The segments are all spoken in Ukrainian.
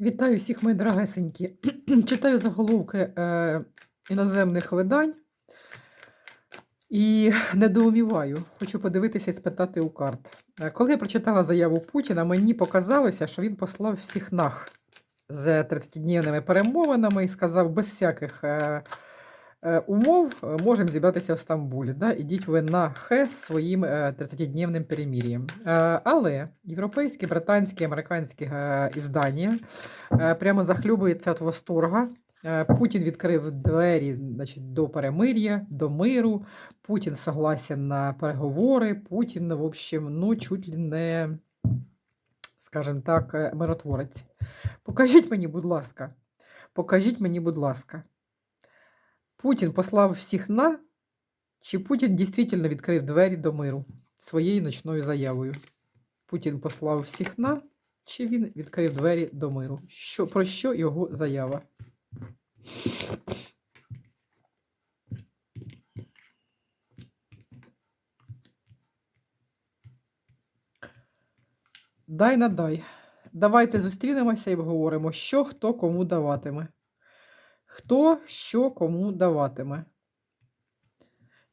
Вітаю всіх, мої дорогесенькі. Читаю заголовки е, іноземних видань і недоуміваю. Хочу подивитися і спитати у карт. Е, Коли я прочитала заяву Путіна, мені показалося, що він послав всіх нах з 30-дневними перемовинами і сказав, без всяких е, умов е, можемо зібратися в Стамбулі. Да? Ідіть ви на ХЕС своїм е, 30-дневним перемір'ям. Е, але європейські, британські, американські е, іздання е, прямо захлюбується від восторга. Е, Путін відкрив двері значить, до перемир'я, до миру. Путін согласен на переговори. Путін, в общем, ну, чуть ли не, скажімо так, е, миротворець. Покажіть мені, будь ласка, покажіть мені, будь ласка. Путін послав всіх на, чи Путін дійсно відкрив двері до миру своєю ночною заявою? Путін послав всіх на, чи він відкрив двері до миру? Що, про що його заява? Дай на дай. Давайте зустрінемося і обговоримо, що хто кому даватиме. Хто що кому даватиме.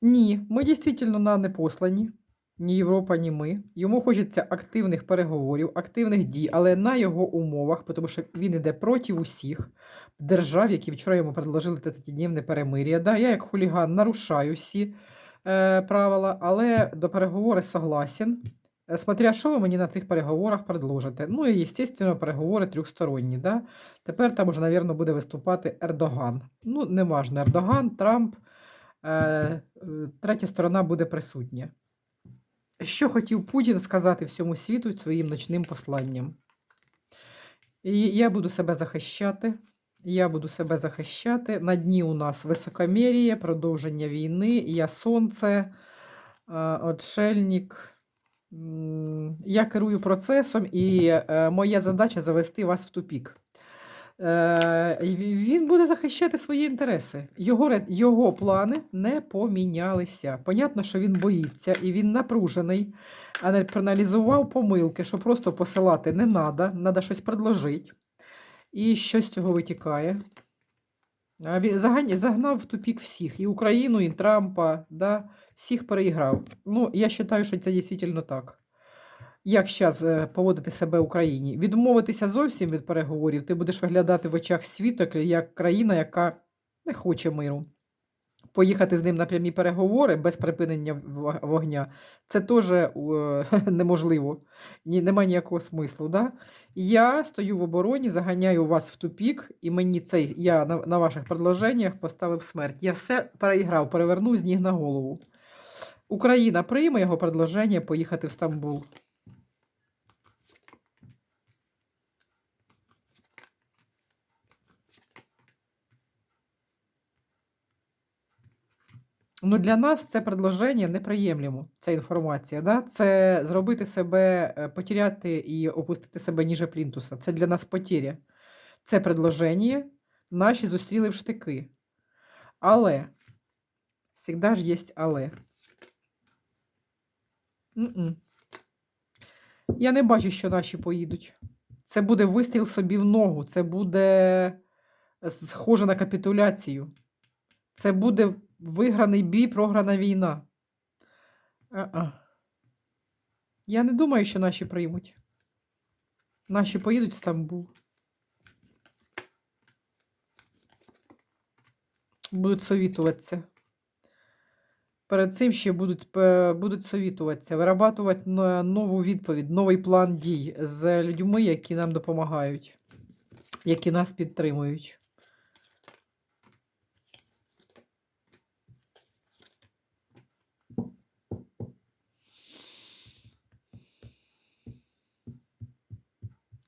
Ні, ми дійсно на не послані. Ні Європа, ні ми. Йому хочеться активних переговорів, активних дій, але на його умовах, тому що він іде проти усіх держав, які вчора йому предложили 30-дневне перемир'я. Да, я, як хуліган, нарушаю всі е, правила, але до переговорів согласен. Е, Смотря, що ви мені на тих переговорах предложите. Ну і, звісно, переговори трьохсторонні. Да? Тепер там уже, мабуть, буде виступати Ердоган. Ну, не важно, Ердоган, Трамп, е, е, третя сторона буде присутня. Що хотів Путін сказати всьому світу своїм ночним посланням? І я буду себе захищати. Я буду себе захищати. На дні у нас високомір'я, продовження війни, я сонце, е, отшельник. Я керую процесом, і е, моя задача завести вас в тупік. Е, Він буде захищати свої інтереси. Його, його плани не помінялися. Понятно, що він боїться і він напружений, а не проаналізував помилки, що просто посилати не треба, треба щось предложити. І що з цього витікає? Він загнав в тупік всіх, і Україну, і Трампа, да, всіх переіграв. Ну, я вважаю, що це дійсно так. Як зараз поводити себе в Україні? Відмовитися зовсім від переговорів, ти будеш виглядати в очах світу як країна, яка не хоче миру. Поїхати з ним на прямі переговори без припинення вогня це теж е, неможливо. Ні, немає ніякого смислу. Да? Я стою в обороні, заганяю вас в тупік, і мені цей я на, на ваших предложеннях поставив смерть. Я все переіграв, перевернув з ніг на голову. Україна прийме його предложення поїхати в Стамбул. Ну, для нас це предложення неприємлемо, ця інформація. Да? Це зробити себе, е, потеряти і опустити себе ніже плінтуса. Це для нас потеря. Це предложення наші зустріли в штики. Але, завжди ж є але. М-м. Я не бачу, що наші поїдуть. Це буде вистріл собі в ногу, це буде схоже на капітуляцію. Це буде виграний бій, програна війна. А-а. Я не думаю, що наші приймуть. Наші поїдуть в Стамбул. Будуть совітуватися. Перед цим ще будуть, будуть совітуватися, вирабатувати нову відповідь, новий план дій з людьми, які нам допомагають, які нас підтримують.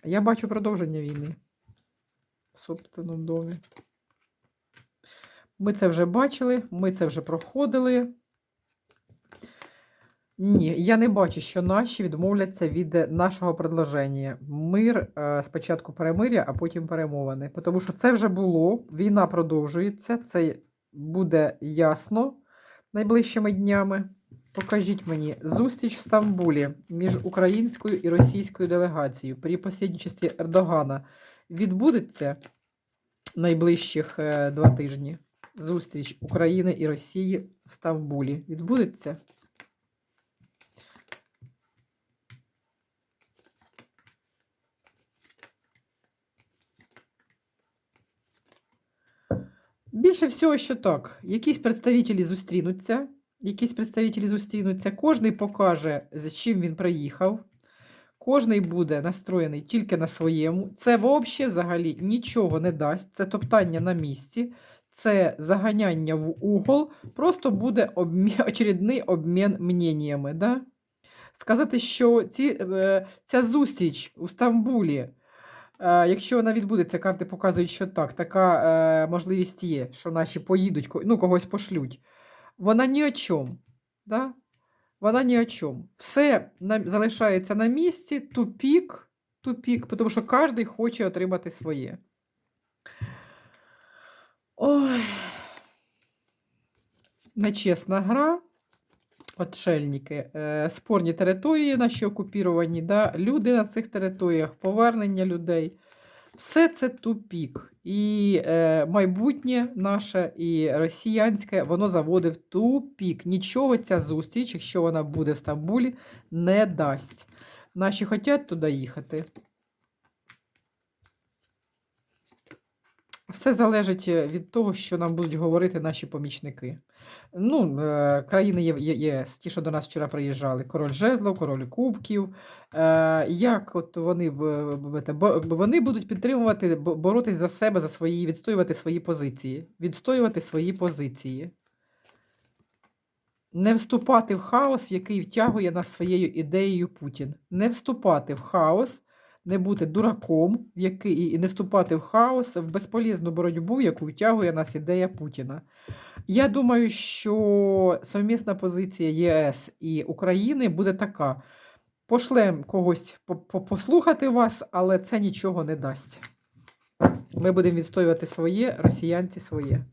Я бачу продовження війни в собственному домі. Ми це вже бачили, ми це вже проходили. Ні, я не бачу, що наші відмовляться від е, нашого предложення. Мир е, спочатку перемиря, а потім перемовини. Тому що це вже було, війна продовжується, це буде ясно найближчими днями. Покажіть мені зустріч в Стамбулі між українською і російською делегацією при посередничестві Ердогана відбудеться найближчих е, два тижні. Зустріч України і Росії в Стамбулі. Відбудеться? Більше всього, що так, якісь представителі зустрінуться, якісь представителі зустрінуться, кожний покаже, з чим він приїхав. Кожний буде настроєний тільки на своєму. Це взагалі взагалі нічого не дасть. Це топтання на місці, це заганяння в угол. Просто буде обмі... очередний обмін мненнями. Да? Сказати, що ці, е, ця зустріч у Стамбулі, е, якщо вона відбудеться, карти показують, що так, така е, можливість є, що наші поїдуть, ну, когось пошлють. Вона ні о чому. Да? Вона ні о чому. Все залишається на місці, тупік, тупік, тому що кожен хоче отримати своє. Ой. Нечесна гра. Отшельники, е, спорні території наші окупіровані, да? люди на цих територіях, повернення людей. Все це тупік. І е, майбутнє наше, і росіянське, воно заводить тупік. Нічого ця зустріч, якщо вона буде в Стамбулі, не дасть. Наші хочуть туди їхати. Все залежить е, від того, що нам будуть говорити наші помічники. Ну, е, країни Є- ті, що до нас вчора приїжджали, король жезлов, король кубків. Е, як от вони, вони будуть підтримувати, боротись за себе, за свої, відстоювати свої позиції. Відстоювати свої позиції. Не вступати в хаос, в який втягує нас своєю ідеєю Путін. Не вступати в хаос, не бути дураком, який, і не вступати в хаос, в безполезну боротьбу, яку втягує нас ідея Путіна. Я думаю, що совмісна позиція ЄС і України буде така: пошлем когось по- по- послухати вас, але це нічого не дасть. Ми будемо відстоювати своє, росіянці своє.